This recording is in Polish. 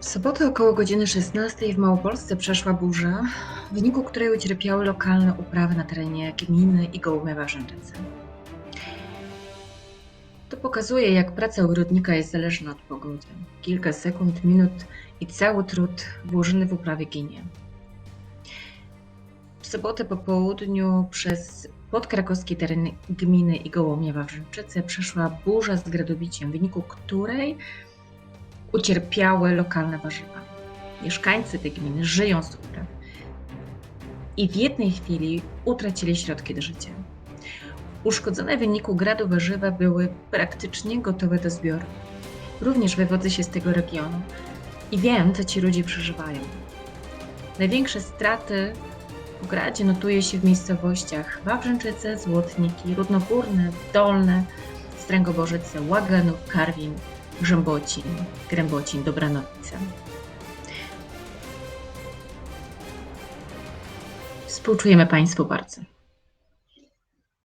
sobotę około godziny 16 w Małopolsce przeszła burza, w wyniku której ucierpiały lokalne uprawy na terenie gminy i Gołomiewa w Rzęczycy. To pokazuje, jak praca ogrodnika jest zależna od pogody. Kilka sekund, minut i cały trud włożony w uprawę ginie. W sobotę po południu przez podkrakowski teren gminy i Gołomiewa w Rzęczycy przeszła burza z gradobiciem, w wyniku której ucierpiały lokalne warzywa. Mieszkańcy tej gminy żyją z upraw i w jednej chwili utracili środki do życia. Uszkodzone w wyniku gradu warzywa były praktycznie gotowe do zbioru. Również wywodzę się z tego regionu i wiem, co ci ludzie przeżywają. Największe straty po gradzie notuje się w miejscowościach Wawrzęczyce, Złotniki, Rudnogórne, Dolne, Stręgoborzyce, Łagenów, Karwin, Grzębocin, Grębocin, Dobranowice. Współczujemy Państwu bardzo.